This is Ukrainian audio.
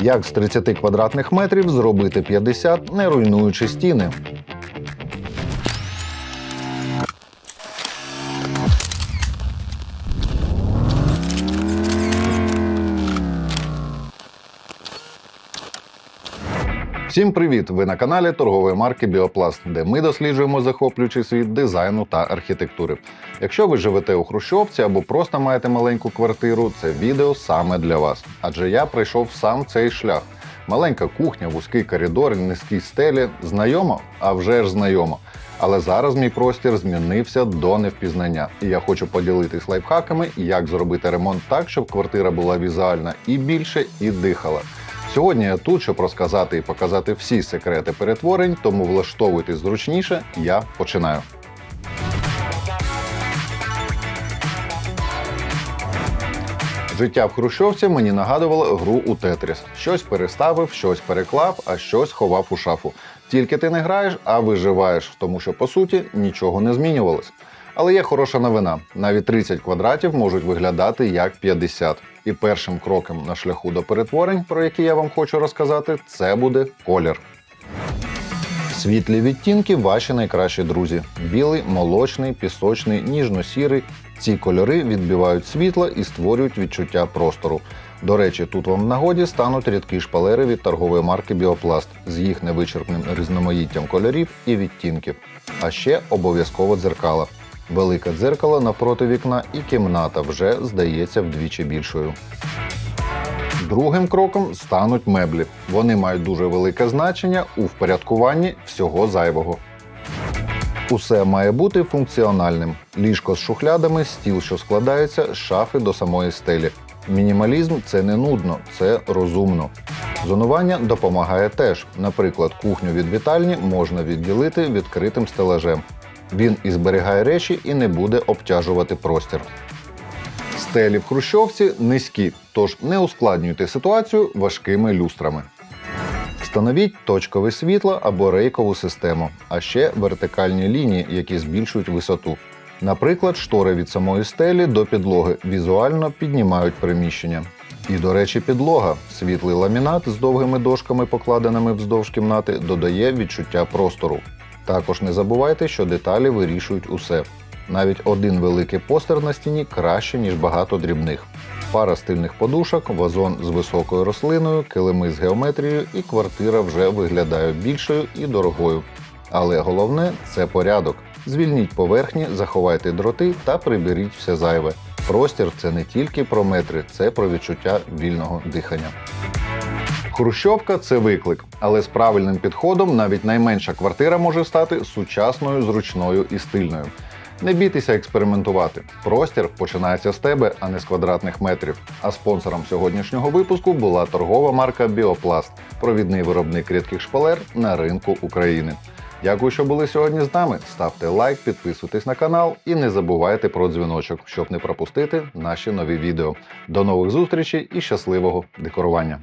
Як з 30 квадратних метрів зробити 50, не руйнуючи стіни? Всім привіт! Ви на каналі торгової марки Біопласт, де ми досліджуємо захоплюючий світ дизайну та архітектури. Якщо ви живете у Хрущовці або просто маєте маленьку квартиру, це відео саме для вас. Адже я пройшов сам цей шлях. Маленька кухня, вузький коридор, низькі стелі. Знайомо? А вже ж знайомо. Але зараз мій простір змінився до невпізнання, і я хочу поділитись лайфхаками, як зробити ремонт так, щоб квартира була візуальна і більше, і дихала. Сьогодні я тут, щоб розказати і показати всі секрети перетворень, тому влаштовуйтесь зручніше. Я починаю. Життя в Хрущовці мені нагадувало гру у Тетріс. Щось переставив, щось переклав, а щось ховав у шафу. Тільки ти не граєш, а виживаєш, тому що по суті нічого не змінювалось. Але є хороша новина: навіть 30 квадратів можуть виглядати як 50. І першим кроком на шляху до перетворень, про які я вам хочу розказати, це буде колір. Світлі відтінки ваші найкращі друзі: білий, молочний, пісочний, ніжно-сірий. Ці кольори відбивають світло і створюють відчуття простору. До речі, тут вам в нагоді стануть рідкі шпалери від торгової марки Біопласт з їх невичерпним різноманіттям кольорів і відтінків. А ще обов'язково дзеркала. Велике дзеркало навпроти вікна і кімната вже здається вдвічі більшою. Другим кроком стануть меблі. Вони мають дуже велике значення у впорядкуванні всього зайвого. Усе має бути функціональним: ліжко з шухлядами, стіл, що складається, з шафи до самої стелі. Мінімалізм це не нудно, це розумно. Зонування допомагає теж. Наприклад, кухню від вітальні можна відділити відкритим стелажем. Він і зберігає речі і не буде обтяжувати простір. Стелі в Хрущовці низькі, тож не ускладнюйте ситуацію важкими люстрами. Встановіть точкове світло або рейкову систему, а ще вертикальні лінії, які збільшують висоту. Наприклад, штори від самої стелі до підлоги візуально піднімають приміщення. І, до речі, підлога. Світлий ламінат з довгими дошками, покладеними вздовж кімнати, додає відчуття простору. Також не забувайте, що деталі вирішують усе. Навіть один великий постер на стіні краще, ніж багато дрібних. Пара стильних подушок, вазон з високою рослиною, килими з геометрією, і квартира вже виглядає більшою і дорогою. Але головне це порядок. Звільніть поверхні, заховайте дроти та приберіть все зайве. Простір це не тільки про метри, це про відчуття вільного дихання. Хрущовка це виклик, але з правильним підходом навіть найменша квартира може стати сучасною, зручною і стильною. Не бійтеся експериментувати. Простір починається з тебе, а не з квадратних метрів. А спонсором сьогоднішнього випуску була торгова марка Біопласт, провідний виробник рідких шпалер на ринку України. Дякую, що були сьогодні з нами. Ставте лайк, підписуйтесь на канал і не забувайте про дзвіночок, щоб не пропустити наші нові відео. До нових зустрічей і щасливого декорування!